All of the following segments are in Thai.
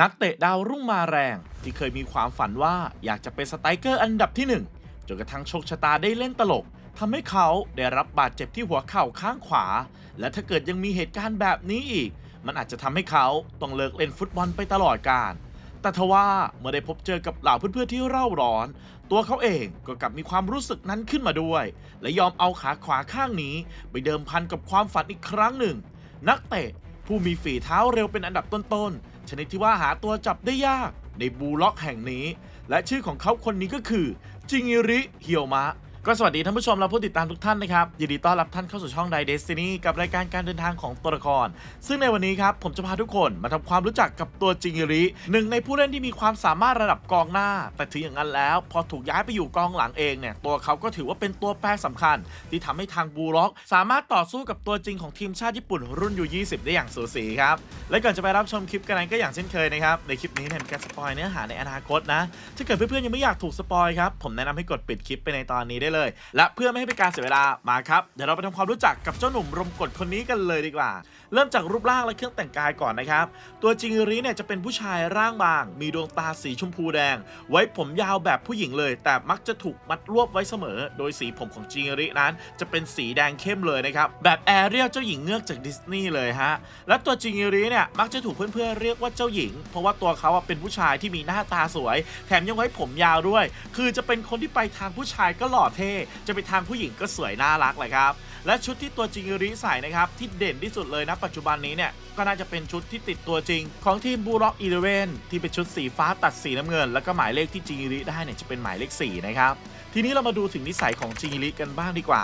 นักเตะดาวรุ่งมาแรง ที่เคยมีความฝันว่าอยากจะเป็นสไตรเกอร์อันดับที่หนึ่งจนกระทั่งโชคชะตาได้เล่นตลกทำให้เขาได้รับบาดเจ็บที่หัวเข่าข้างขวา และถ้าเกิดยังมีเหตุการณ์แบบนี้อีก มันอาจจะทำให้เขาต้องเลิกเล่นฟุตบอลไปตลอดกาลแต่ทว่าเมื่อได้พบเจอกับเหล่าเพื่อนๆที่เร่าร้อน ตัวเขาเองก็กลับมีความรู้สึกนั้นขึ้นมาด้วย และยอมเอาขาขวาข้างนี้ ไปเดิมพันกับความฝันอีกครั้งหนึ่ง นักเตะผู้มีฝีเท้าเร็วเป็นอันดับต้นๆ ชนิดที่ว่าหาตัวจับได้ยากในบูล็อกแห่งนี้ และชื่อของเขาคนนี้ก็คือ จิงิริเฮียวมะ ก็สวัสดีท่านผู้ชมและผู้ติดตามทุกท่านนะครับ ยินดีต้อนรับท่านเข้าสู่ช่อง d ด Destiny กับรายการการเดินทางของตัวละคร ซึ่งในวันนี้ครับ ผมจะพาทุกคนมาทำความรู้จักกับตัวจิงิริหนึ่งในผู้เล่นที่มีความสามารถระดับกองหน้า แต่ถึงอย่างนั้นแล้ว พอถูกย้ายไปอยู่กองหลังเองเนี่ยตัวเขาก็ถือว่าเป็นตัวแปรสำคัญ ที่ทำให้ทางบูล็อก สามารถต่อสู้กับตัวจริงของทีมชาติญี่ปุ่นรุ่นยู20 ได้อย่างสูสีครับและก่อนจะไปรับชมคลิปกันนั้นก็อย่างเช่นเคยนะครับในคลิปนี้เนี่ยมีการสปอยเนื้อหาในอนาคตนะถ้าเกิดเพื่อนๆยังไม่อยากถูกสปอยครับผมแนะนำให้กดปิดคลิปไปในตอนนี้ได้เลย และเพื่อไม่ให้เป็นการเสียเวลามาครับ เดี๋ยวเราไปทำความรู้จักกับเจ้าหนุ่มรมกดคนนี้กันเลยดีกว่า เริ่มจากรูปร่างและเครื่องแต่งกายก่อนนะครับ ตัวจิงริเนี่ยจะเป็นผู้ชายร่างบาง มีดวงตาสีชมพูแดง ไว้ผมยาวแบบผู้หญิงเลย แต่มักจะถูกมัดรวบไว้เสมอ โดยสีผมของจิงรินั้น จะเป็นสีแดงเข้มเลยนะครับ แบบแอเรียลเจ้าหญิงเงือกจากดิสนีย์เลยฮะ และตัวจิงริเนี่ยมักจะถูกเพื่อนๆเรียกว่าเจ้าหญิง เพราะว่าตัวเขาเป็นผู้ชายที่มีหน้าตาสวย แถมยังไว้ผมยาวด้วย คือจะเป็นคนที่ไปทางผู้ชายก็หล่อเท่จะไปทางผู้หญิงก็สวยน่ารักเลยครับ และชุดที่ตัวจิงริใส่นะครับ ที่เด่นที่สุดเลยนะปัจจุบันนี้เนี่ยก็น่าจะเป็นชุดที่ติดตัวจริง ของทีมบูร็อกอีเลเวนที่เป็นชุดสีฟ้าตัดสีน้ำเงิน แล้วก็หมายเลขที่จิงริได้เนี่ยจะเป็นหมายเลข4นะครับทีนี้เรามาดูถึงนิสัยของจิงริกันบ้างดีกว่า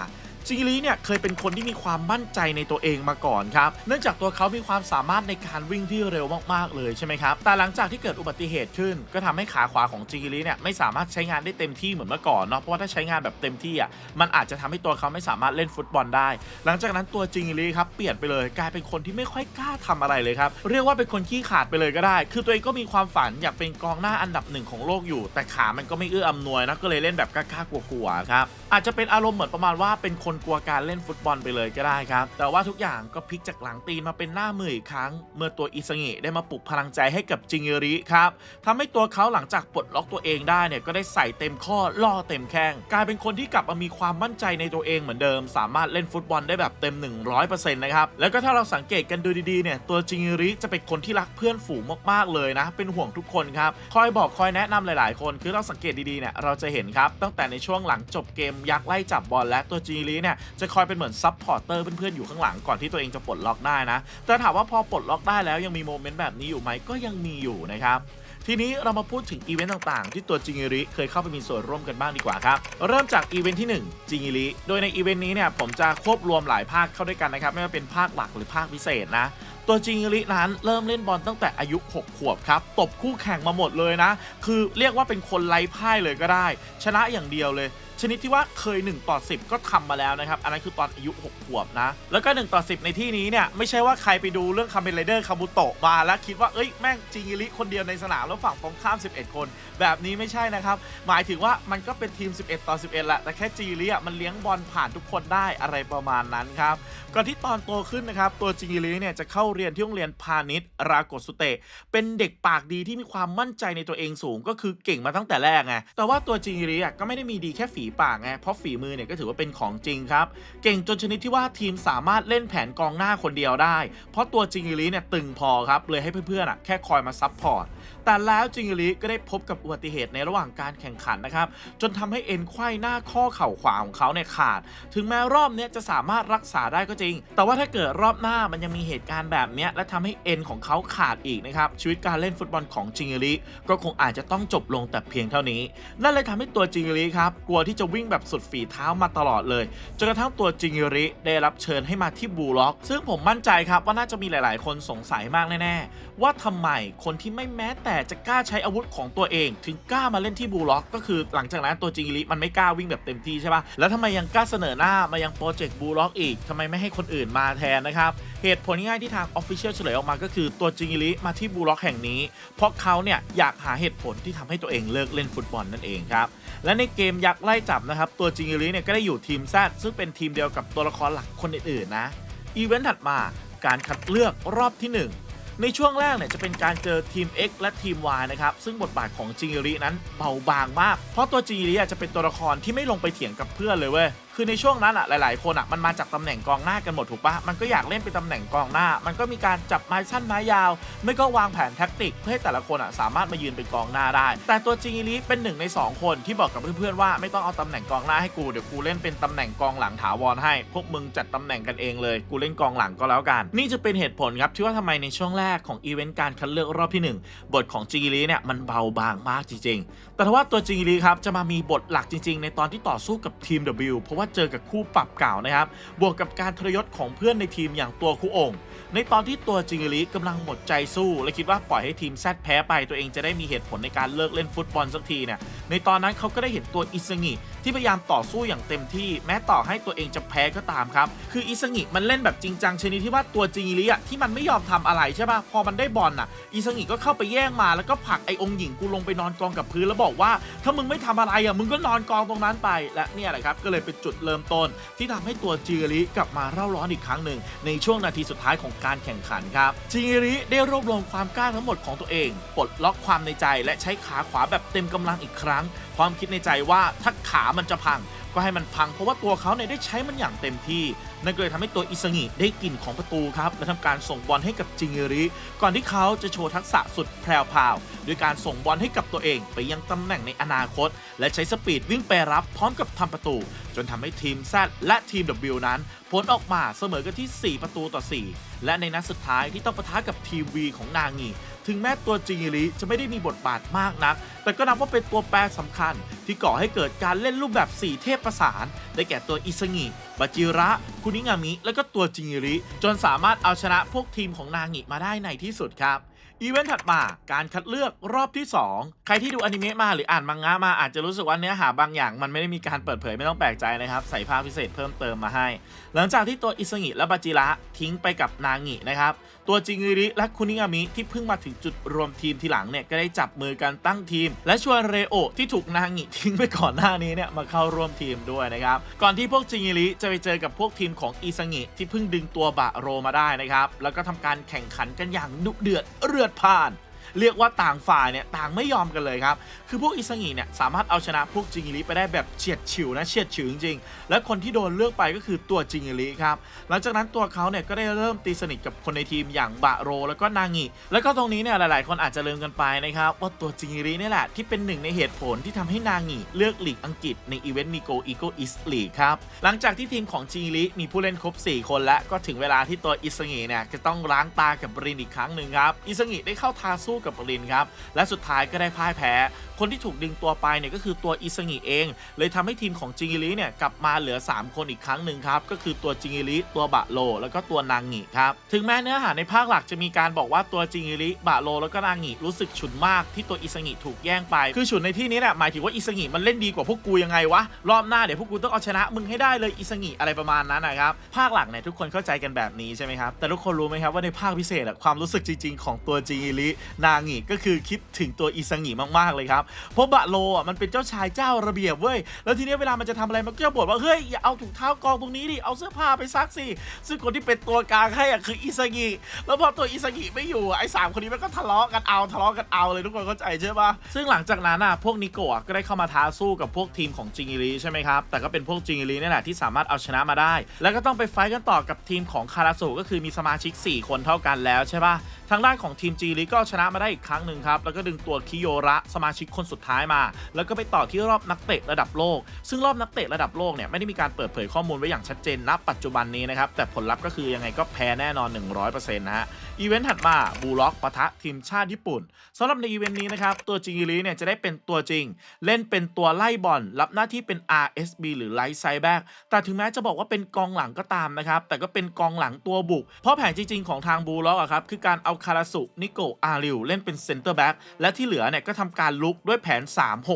จิงลีเนี่ยเคยเป็นคนที่มีความมั่นใจในตัวเองมาก่อนครับ เนื่องจากตัวเขามีความสามารถในการวิ่งที่เร็วมากๆเลยใช่ไหมครับ แต่หลังจากที่เกิดอุบัติเหตุขึ้น ก็ทำให้ขาขวาของจิงลีเนี่ยไม่สามารถใช้งานได้เต็มที่เหมือนเมื่อก่อนเนาะ เพราะว่าถ้าใช้งานแบบเต็มที่อะ มันอาจจะทำให้ตัวเขาไม่สามารถเล่นฟุตบอลได้ หลังจากนั้นตัวจิงลีครับเปลี่ยนไปเลยกลายเป็นคนที่ไม่ค่อยกล้าทำอะไรเลยครับ เรียกว่าเป็นคนขี้ขาดไปเลยก็ได้ คือตัวเองก็มีความฝันอยากเป็นกองหน้าอันดับหนึ่งของโลกอยู่ แต่ขามันก็ไม่เอื้ออำนวยนะ ก็เลยเล่นแบบกล้าๆกลัวๆครับ อาจจะเป็นอารมณ์เหมือนประมาณว่าเป็นคนนกลัวการเล่นฟุตบอลไปเลยก็ได้ครับ แต่ว่าทุกอย่างก็พลิกจากหลังตีนมาเป็นหน้ามืออีกครั้ง เมื่อตัวอิสงิได้มาปลุกพลังใจให้กับจิงเอริครับทำให้ตัวเขาหลังจากปลดล็อกตัวเองได้เนี่ยก็ได้ใส่เต็มข้อล่อเต็มแข้งกลายเป็นคนที่กลับมามีความมั่นใจในตัวเองเหมือนเดิม สามารถเล่นฟุตบอลได้แบบเต็ม 100%นะครับแล้วก็ถ้าเราสังเกตกันดูดีๆเนี่ยตัวจิงเอริจะเป็นคนที่รักเพื่อนฝูงมากๆเลยนะ เป็นห่วงทุกคนครับคอยบอกคอยแนะนำหลาย ๆ คนคือเราสังเกตดีๆเนี่ยเราจะเห็นครับตั้งแต่ในช่วงหลังจบเกมยักษ์ไล่จับบอลและตัวจิงเอริเนี่ยจะคอยเป็นเหมือนซับพอร์เตอร์เพื่อนๆอยู่ข้างหลังก่อนที่ตัวเองจะปลดล็อกได้นะ แต่ถามว่าพอปลดล็อกได้แล้วยังมีโมเมนต์แบบนี้อยู่ไหมก็ยังมีอยู่นะครับทีนี้เรามาพูดถึงอีเวนต์ต่างๆ ที่ตัวจิงิริเคยเข้าไปมีส่วนร่วมกันบ้างดีกว่าครับ เริ่มจากอีเวนต์ที่ 1จิงิริโดยในอีเวนต์นี้เนี่ยผมจะควบรวมหลายภาคเข้าด้วยกันนะครับ ไม่ว่าเป็นภาคหลักหรือภาคพิเศษนะ ตัวจิงิรินั้นเริ่มเล่นบอลตั้งแต่อายุ 6 ขวบครับ ตบคู่แข่งมาหมดเลยนะ คือเรียกว่าเป็นคนไร้พ่ายเลยก็ได้ ชนะอย่างเดียวเลย ชนิดที่ว่าเคย 1 ต่อ 10 ก็ทำมาแล้วนะครับ อันนั้นคือตอนอายุ 6 ขวบนะ แล้วก็ 1 ต่อ 10 ในที่นี้เนี่ย ไม่ใช่ว่าใครไปดูเรื่องคาเมนไรเดอร์คาบุโตะมาแล้วคิดว่า เอ้ย แม่งจิงิริคนเดียวในสนาม แล้วฝั่งตรงข้าม 11 คน แบบนี้ไม่ใช่นะครับ หมายถึงว่ามันก็เป็นทีม 11 ต่อ 11แหละแต่แค่จิงิริอะมันเลี้ยงบอลผ่านทุกคนได้อะไรประมาณนั้นครับก่อนที่ตอนโตขึ้นนะครับตัวจิงิริเนี่ยจะเข้าเรียนที่โรงเรียนพาณิชย์รากสุเตะเป็นเด็กปากดีที่มีความมั่นใจในตัวเองสูง ก็คือเก่งมาตั้งแต่แรกไงแต่ว่าตัวจิงิริอะก็ไม่ได้มีดีแค่ฝีปากไงเพราะฝีมือเนี่ยก็ถือว่าเป็นของจริงครับ เก่งจนชนิดที่ว่าทีมสามารถเล่นแผนกองหน้าคนเดียวได้ เพราะตัวจิงิริเนี่ยตึงพอครับเลยให้เพื่อนๆอะแค่คอยมาซับพอร์ตแต่แล้วจิงิริก็ได้พบกับอุบัติเหตุในระหว่างการแข่งขันนะครับจนทำให้เอ็นไขว้หน้าข้อเข่าขวาของเขาเนี่ยขาด ถึงแม้รอบเนี้ยจะสามารถรักษาได้ก็จริง แต่ว่าถ้าเกิดรอบหน้ามันยังมีเหตุการณ์แบบเนี้ยและทำให้เอ็นของเขาขาดอีกนะครับชีวิตการเล่นฟุตบอลของจิงริก็คงอาจจะต้องจบลงแต่เพียงเท่านี้ นั่นเลยทำให้ตัวจิงริครับกลัวที่จะวิ่งแบบสุดฝีเท้ามาตลอดเลย จนกระทั่งตัวจิงริได้รับเชิญให้มาที่บูล็อก ซึ่งผมมั่นใจครับว่าน่าจะมีหลาย ๆ คนสงสัยมากแน่ ๆ ว่าทำไมคนที่ไม่แม้แต่จะกล้าใช้อาวุธของตัวเอง ถึงกล้ามาเล่นที่บูล็อก ก็คือหลังจากนั้นตัวจิงริมันไม่กล้าวิ่งแบบเต็มที่ใช่ปะแล้วทำไมยังกล้าเสนอหน้ามายังโปรเจกต์บูล็อกอีกทำไมไม่ให้คนอื่นมาแทนนะครับเหตุผลง่ายที่ทาง Official เฉลยออกมาก็คือตัวจิงริมาที่บูล็อกแห่งนี้ เพราะเขาเนี่ยอยากหาเหตุผลที่ทำให้ตัวเองเลิกเล่นฟุตบอลนั่นเองครับและในเกมยักษ์ไล่จับนะครับ ตัวจิงริเนี่ยก็ได้อยู่ทีมแซดซึ่งเป็นทีมเดียวกับตัวละครหลักคนอื่นๆนะ อีเวนต์ถัดมาการคัดเลือกรอบที่ 1 ในช่วงแรกเนี่ยจะเป็นการเจอทีม X และทีม Y นะครับ ซึ่งบทบาทของจิงรินั้นเบาบางมาก เพราะตัวจิงริจะเป็นตัวละครที่ไม่ลงไปเถียงกับเพื่อนเลยเว้ย คือในช่วงนั้นอะหลาย ๆ คนอะมันมาจากตำแหน่งกองหน้ากันหมดถูกปะมันก็อยากเล่นเป็นตำแหน่งกองหน้า มันก็มีการจับไม้สั้นไม้ยาว ไม่ก็วางแผนแท็กติก เพื่อให้แต่ละคนอะสามารถมายืนเป็นกองหน้าได้ แต่ตัวจิงริเป็นหนึ่งในสองคนที่บอกกับเพื่อน ๆ ว่าไม่ต้องเอาตำแหน่งกองหน้าให้กูเดี๋ยวกูเล่นเป็นตำแหน่งกองหลังถาวรให้ พวกมึงจัดตำแหน่งกันเองเลยกูเล่นกองหลังก็แล้วกัน นี่จะเป็นเหตุผลครับที่ว่าทำไมในช่วงแรกของอีเวนต์การคัดเลือกรอบที่หนึ่งบทของจิงริเนี่ยมันเบาบางมากจริงๆ แต่ทว่าตัวจิงรีครับจะมามีบทหลักจริง ๆ ในตอนที่ต่อสู้กับทีม W เพราะว่าเจอกับคู่ปรับเก่านะครับ บวกกับการทรยศของเพื่อนในทีมอย่างตัวคู่องค์ ในตอนที่ตัวจิงรีกำลังหมดใจสู้ และคิดว่าปล่อยให้ทีมแซดแพ้ไปตัวเองจะได้มีเหตุผลในการเลิกเล่นฟุตบอลสักทีเนี่ยในตอนนั้นเขาก็ได้เห็นตัวอิซงิที่พยายามต่อสู้อย่างเต็มที่ แม้ต่อให้ตัวเองจะแพ้ก็ตามครับ คืออิซงิมันเล่นแบบจริงจังชนิดที่ว่าตัวจิงรีอะที่มันไม่ยอมทำอะไรใช่ป่ะพอมันได้บอลน่ะอิซงิก็เข้าไปแย่งมาแล้วก็ผลักไอองหญิงกูลงไปนอนกองกับพื้นแล้วบอกว่าถ้ามึงไม่ทำอะไรอะมึงก็นอนกองตรงนั้นไป และเนี่ยแหละครับก็เลยเป็นจุดเริ่มต้น ที่ทำให้ตัวจิริกลับมาเร่าร้อนอีกครั้งหนึ่งในช่วงนาทีสุดท้ายของการแข่งขันครับจิริได้รวบรวมความกล้าทั้งหมดของตัวเองปลดล็อกความในใจและใช้ขาขวาแบบเต็มกำลังอีกครั้ง ความคิดในใจว่าถ้าขามันจะพัง ก็ให้มันพังเพราะว่าตัวเขาเนี่ยได้ใช้มันอย่างเต็มที่ นั่นก็เลยทำให้ตัวอิซงิได้กลิ่นของประตูครับ และทำการส่งบอลให้กับจิงริ ก่อนที่เขาจะโชว์ทักษะสุดแพรวพาวโดยการส่งบอลให้กับตัวเองไปยังตำแหน่งในอนาคต และใช้สปีดวิ่งไปรับพร้อมกับทำประตู จนทำให้ทีม Z และทีม W นั้น ผลออกมาเสมอกันที่ 4 ประตูต่อ 4 และในนัดสุดท้ายที่ต้องปะทะกับทีม V ของนางี ถึงแม้ตัวจิงริจะไม่ได้มีบทบาทมากนัก แต่ก็นับว่าเป็นตัวแปรสำคัญ ที่ก่อให้เกิดการเล่นรูปแบบ 4 เทพประสาน ได้แก่ตัวอิซงิบาจิระ คุนิงามิ และก็ตัวจิงริจนสามารถเอาชนะพวกทีมของนางิมาได้ในที่สุดครับ อีเวนต์ถัดมาการคัดเลือกรอบที่ 2 ใครที่ดูอนิเมะมาหรืออ่านมังงะมาอาจจะรู้สึกว่าเนื้อหาบางอย่าง มันไม่ได้มีการเปิดเผยไม่ต้องแปลกใจนะครับ ใส่ภาพพิเศษเพิ่มเติมมาให้ หลังจากที่ตัวอิสงิและบาจิระทิ้งไปกับนางินะครับ ตัวจิงริและคุนิงามิที่เพิ่งมาถึงจุดรวมทีมทีหลังเนี่ยก็ได้จับมือกันตั้งทีม และชวนเรโอที่ถูกนางิทิ้งไปก่อนหน้านี้เนี่ยมาเข้าร่วมทีมด้วยนะครับก่อนที่พวกจิงริจะไปเจอกับพวกทีมของอิสงิที่เพิ่งดึงตัวบะโรมาได้นะครับแล้วก็ทำการแข่งขันกันอย่างดุเดือดเลือดพล่าน เรียกว่าต่างฝ่ายเนี่ยต่างไม่ยอมกันเลยครับ คือพวกอิสงิเนี่ยสามารถเอาชนะพวกจิงริไปได้แบบเฉียดฉิวนะเฉียดฉิวจริงๆ และคนที่โดนเลือกไปก็คือตัวจิงริครับ หลังจากนั้นตัวเขาเนี่ยก็ได้เริ่มตีสนิทกับคนในทีมอย่างบะโร แล้วก็นางิแล้วก็ตรงนี้เนี่ยหลายๆ คนอาจจะลืมกันไปนะครับว่าตัวจิงรินี่แหละที่เป็นหนึ่งในเหตุผลที่ทำให้นางิเลือกหลีกอังกฤษในอีเวนต์มิโกอีโกอิสลีครับหลังจากที่ทีมของจิงริมีผู้เล่นครบ 4 คนแล้วก็ถึงเวลาที่ตัวอิสงิเนี่ยจะต้องล้างตากับบรินอีกครั้งหนึ่งครับอิสงิได้เข้าทาสู้กับบรินครับ และสุดท้ายก็ได้พ่ายแพ้ คนที่ถูกดึงตัวไปเนี่ยก็คือตัวอิสงิเอง เลยทำให้ทีมของจิงิริเนี่ยกลับมาเหลือ 3 คนอีกครั้งหนึ่งครับก็คือตัวจิงิริตัวบะโล แล้วก็ตัวนางงิครับถึงแม้เนื้อหาในภาคหลักจะมีการบอกว่าตัวจิงิริบะโล แล้วก็นางงิรู้สึกฉุนมากที่ตัวอิสงิถูกแย่งไป คือฉุนในที่นี้เนี่ยหมายถึงว่าอิสงิมันเล่นดีกว่าพวกกูยังไงวะรอบหน้าเดี๋ยวพวกกูต้องเอาชนะมึงให้ได้เลยอิสงิอะไรประมาณนั้นนะครับภาคหลักเนี่ยทุกคนเข้าใจกันแบบนี้ใช่ไหมครับแต่ทุกคนรู้ไหมครับว่าในภาคพิเศษอะความรู้สึกจริง ๆ ของตัวจิงรินางงิก็คือคิดถึงตัวอิสงิมากๆเลยครับเพราะบะโลอะมันเป็นเจ้าชายเจ้าระเบียบเว้ยแล้วทีนี้เวลามันจะทำอะไรมันก็จะบ่นว่าเฮ้ยอย่าเอาถุงเท้ากองตรงนี้ดิเอาเสื้อผ้าไปซักสิซึ่งคนที่เป็นตัวกลางให้อะคืออิซากิแล้วพอตัวอิซากิไม่อยู่ไอ้สามคนนี้มันก็ทะเลาะกันเอาทะเลาะกันเอาเลยทุกคนเข้าใจใช่ปะซึ่งหลังจากนั้นอะพวกนิโกะก็ได้เข้ามาท้าสู้กับพวกทีมของจิงิริใช่ไหมครับแต่ก็เป็นพวกจิงิรินี่แหละที่สามารถเอาชนะมาได้ แล้วก็ต้องไปไฟท์กันต่อกับทีมของคาราสุก็คือมีสมาชิก 4 คนเท่ากันแล้วใช่ปะทางด้านของทีมจีลีก็ชนะมาได้อีกครั้งหนึ่งครับ แล้วก็ดึงตัวคิโยระสมาชิกคนสุดท้ายมา แล้วก็ไปต่อที่รอบนักเตะระดับโลก ซึ่งรอบนักเตะระดับโลกเนี่ยไม่ได้มีการเปิดเผยข้อมูลไว้อย่างชัดเจนณปัจจุบันนี้นะครับ แต่ผลลัพธ์ก็คือยังไงก็แพ้แน่นอน 100%นะฮะ อีเวนต์ถัดมาบูล็อกปะทะทีมชาติญี่ปุ่นสำหรับในอีเวนต์นี้นะครับ ตัวจิงลีเนี่ยจะได้เป็นตัวจริง เล่นเป็นตัวไล่บอล รับหน้าที่เป็น RSB หรือไลท์ไซแบ็กแต่ถึงแม้จะบอกว่าเป็นกองหลังก็ตามนะครับ แต่ก็เป็นกองหลังตัวบุก เพราะแผนจริงๆของทางบูล็อกอะครับคือการเอาคาราสุนิโกอาริวเล่นเป็นเซนเตอร์แบ็กและที่เหลือเนี่ยก็ทำการลุกด้วยแผน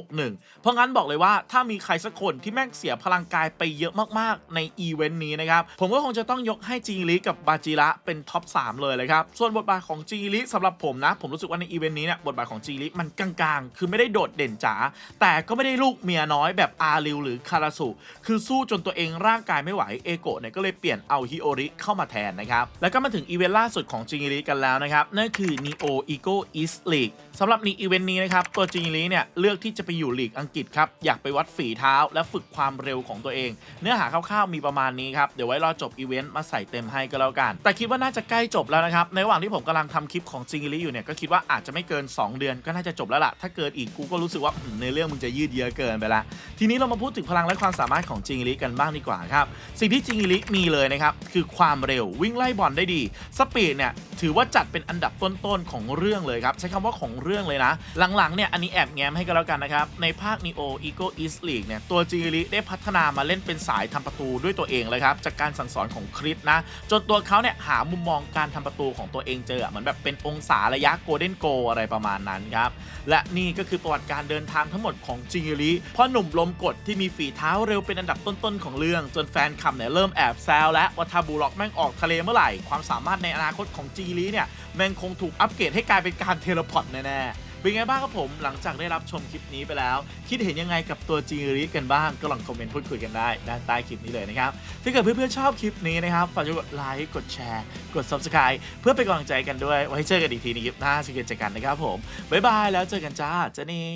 3-6-1 เพราะงั้นบอกเลยว่าถ้ามีใครสักคนที่แม่งเสียพลังกายไปเยอะมากๆ ในอีเวนต์นี้นะครับ ผมก็คงจะต้องยกให้จีริกับบาจิระเป็นท็อป 3 เลยเลยครับ ส่วนบทบาทของจีริสำหรับผมนะ ผมรู้สึกว่าในอีเวนต์นี้เนี่ยบทบาทของจีริมันกลางๆ คือไม่ได้โดดเด่นจ๋าแต่ก็ไม่ได้ลูกเมียน้อยแบบอาริวหรือคาราสุคือสู้จนตัวเองร่างกายไม่ไหวเอโกะเนี่ยก็เลยเปลี่ยนเอาฮิโอริเข้ามาแทนนะครับแล้วก็มาถึงอีเวนต์ล่าสุดของจิงริกันแล้วนะครับนั่นคือ Neo Ego East League สำหรับในอีเวนต์นี้นะครับตัวจิงริเนี่ยเลือกที่จะไปอยู่ลีกอังกฤษครับ อยากไปวัดฝีเท้าและฝึกความเร็วของตัวเอง เนื้อหาคร่าวๆมีประมาณนี้ครับ เดี๋ยวไว้รอจบอีเวนต์มาใส่เต็มให้ก็แล้วกัน แต่คิดว่าน่าจะใกล้จบแล้วนะครับ ในระหว่างที่ผมกำลังทำคลิปของจิงลิอยู่เนี่ยก็คิดว่าอาจจะไม่เกิน 2 เดือนก็น่าจะจบแล้วล่ะถ้าเกินอีกกูก็รู้สึกว่าในเรื่องมึงจะยืดเยื้อเกินไปละทีนี้เรามาพูดถึงพลังและความสามารถของจิงลิกันบ้างดีกว่าครับสิ่งที่จิงลิมีเลยนะครับคือความเร็ววิ่งไล่บอลได้ดีสปีดเนี่ย ถือว่าจัดเป็นอันดับต้นๆของเรื่องเลยครับ ใช้คำว่าของเรื่องเลยนะ หลังๆเนี่ยอันนี้แอบแง้มให้กันแล้วกันนะครับ ในภาค Neo Ego East League เนี่ยตัวจิงลิได้พัฒนามาเล่นเป็นสายทำประตูด้วยตัวเองเลยครับ จากการสั่งสอนของคริสนะ จนตัวเขาเนี่ยหามุมมองการทำประตูของตัวเองเจอเหมือนแบบเป็นองศาระยะโกลเด้นโกอะไรประมาณนั้นครับและนี่ก็คือประวัติการเดินทางทั้งหมดของจิงลิพ่อหนุ่มลมกดที่มีฝีเท้าเร็วเป็นอันดับต้นๆของเรื่อง จนแฟนคลับเนี่ยเริ่มแอบแซวและว่าถ้าบูล็อกแม่งออกทะเลเมื่อไหร่ความสามารถในอนาคตของจิงลิเนี่ยแม่งคงถูกอัปเกรดให้กลายเป็นการเทเลพอร์ตแน่ๆ เป็นไงบ้างครับผมหลังจากได้รับชมคลิปนี้ไปแล้ว คิดเห็นยังไงกับตัวจิงรีกันบ้าง ก็ลองคอมเมนต์พูดคุยกันได้ด้านใต้คลิปนี้เลยนะครับ ถ้าเกิดเพื่อนๆชอบคลิปนี้นะครับฝากกดไลค์กดแชร์ กด subscribe เพื่อเป็นกำลังใจกันด้วยไว้เจอกันอีกทีในคลิปหน้าสเกตเจอกันนะครับผมบ๊ายบายแล้วเจอกันจ้าเจนี่